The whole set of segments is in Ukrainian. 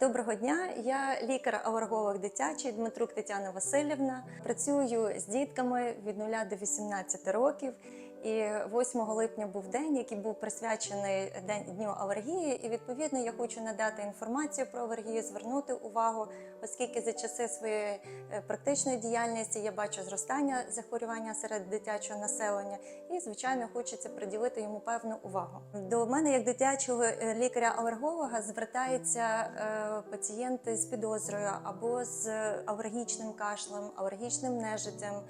Доброго дня, я лікар-алерголог дитячий Дмитрук Тетяна Васильівна. Працюю з дітками від 0 до 18 років. І 8 липня був день, який був присвячений день дню алергії. І відповідно я хочу надати інформацію про алергію, звернути увагу, оскільки за часи своєї е, практичної діяльності я бачу зростання захворювання серед дитячого населення, і звичайно хочеться приділити йому певну увагу. До мене, як дитячого е, лікаря-алерголога, звертаються е, пацієнти з підозрою або з алергічним кашлем, алергічним нежиттям.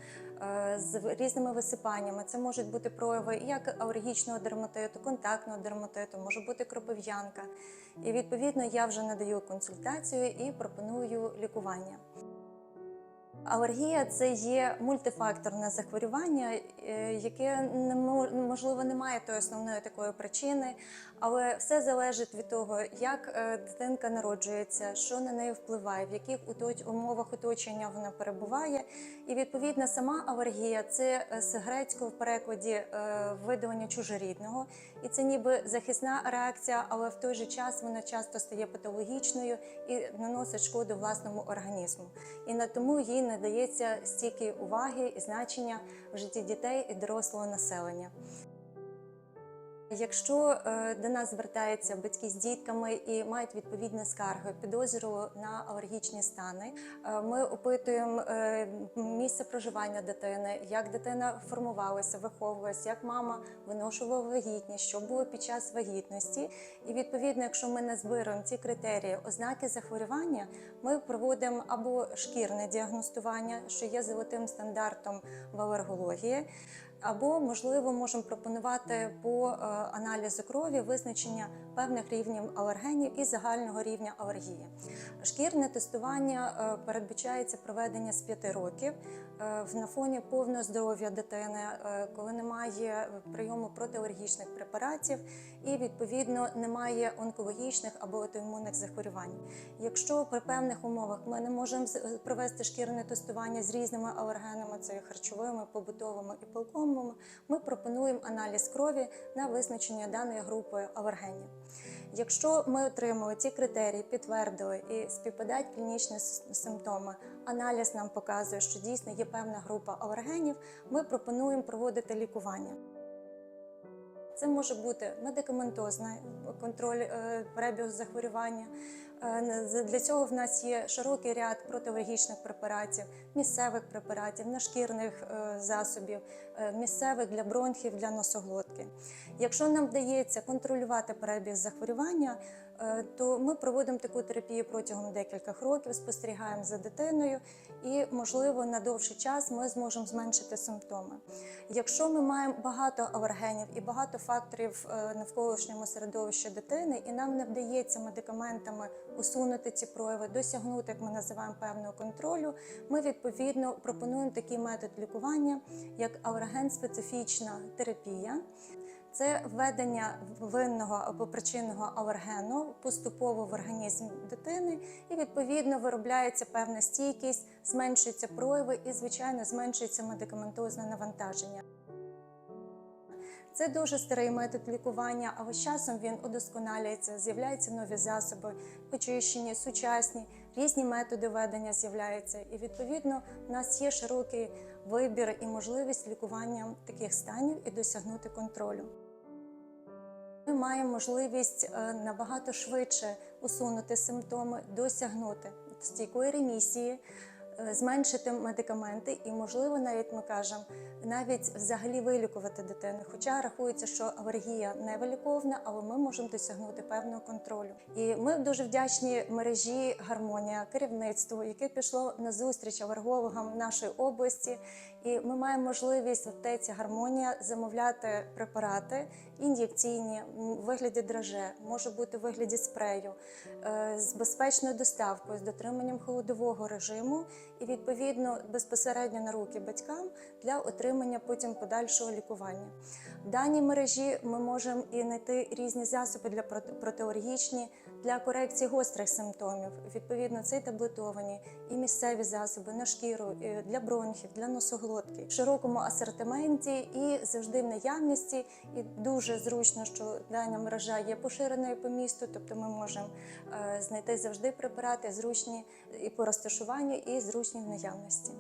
Е, З різними висипаннями це можуть бути прояви як алергічного дерматиту, контактного дерматиту, може бути кропив'янка. І відповідно я вже надаю консультацію і пропоную лікування. Алергія це є мультифакторне захворювання, е, яке можливо не має тої основної такої причини, але все залежить від того, як е, дитинка народжується, що на неї впливає, в яких умовах оточення вона перебуває. І відповідно сама алергія це е, з грецького в перекладі е, видалення чужорідного, і це ніби захисна реакція, але в той же час вона часто стає патологічною і наносить шкоду власному організму. І на тому їй надається стільки уваги і значення в житті дітей і дорослого населення. Якщо е, до нас звертаються батьки з дітками і мають відповідні скарги, підозру на алергічні стани, е, ми опитуємо е, місце проживання дитини, як дитина формувалася, виховувалася, як мама виношувала вагітність, що було під час вагітності. І відповідно, якщо ми не збираємо ці критерії, ознаки захворювання, ми проводимо або шкірне діагностування, що є золотим стандартом в алергології. Або, можливо, можемо пропонувати по е, аналізу крові визначення певних рівнів алергенів і загального рівня алергії. Шкірне тестування е, передбачається проведення з 5 років е, на фоні повного здоров'я дитини, коли немає прийому протиалергічних препаратів і відповідно немає онкологічних або аутоімунних захворювань. Якщо при певних умовах ми не можемо провести шкірне тестування з різними алергенами, це харчовими, побутовими і пилковими, ми пропонуємо аналіз крові на визначення даної групи алергенів. Якщо ми отримали ці критерії, підтвердили і співпадають клінічні симптоми, аналіз нам показує, що дійсно є певна група алергенів, ми пропонуємо проводити лікування. Це може бути медикаментозний контроль перебігу захворювання. Е, Для цього в нас є широкий ряд протиалергічних препаратів, місцевих препаратів, нашкірних е, засобів, е, місцевих для бронхів, для носоглотки. Якщо нам вдається контролювати перебіг захворювання, то ми проводимо таку терапію протягом декількох років, спостерігаємо за дитиною, і, можливо, на довший час ми зможемо зменшити симптоми. Якщо ми маємо багато алергенів і багато факторів навколишньому середовищі дитини, і нам не вдається медикаментами усунути ці прояви, досягнути, як ми називаємо, певного контролю, ми відповідно пропонуємо такий метод лікування, як алерген-специфічна терапія. Це введення винного або причинного алергену поступово в організм дитини, і відповідно виробляється певна стійкість, зменшуються прояви і, звичайно, зменшується медикаментозне навантаження. Це дуже старий метод лікування, але з часом він удосконалюється, з'являються нові засоби, очищені, сучасні, різні методи ведення з'являються. І відповідно у нас є широкий вибір і можливість лікування таких станів і досягнути контролю. Ми маємо можливість е, набагато швидше усунути симптоми, досягнути стійкої ремісії, зменшити медикаменти і, можливо, навіть ми кажемо, навіть взагалі вилікувати дитину. Хоча рахується, що алергія не виліковна, але ми можемо досягнути певного контролю. І ми дуже вдячні мережі Гармонія, керівництву, яке пішло на зустріч алергологам нашої області. І ми маємо можливість в аптеці Гармонія замовляти препарати ін'єкційні в вигляді драже, може бути в вигляді спрею е, з безпечною доставкою, з дотриманням холодового режиму і відповідно безпосередньо на руки батькам для отримання потім подальшого лікування. В даній мережі ми можемо і знайти різні засоби для проти- протиалергічні Для корекції гострих симптомів відповідно це і таблетовані, і місцеві засоби на шкіру для бронхів, для носоглотки в широкому асортименті і завжди в наявності. І дуже зручно, що дана мережа є поширеною по місту, тобто ми можемо е, знайти завжди препарати зручні і по розташуванню, і зручні в наявності.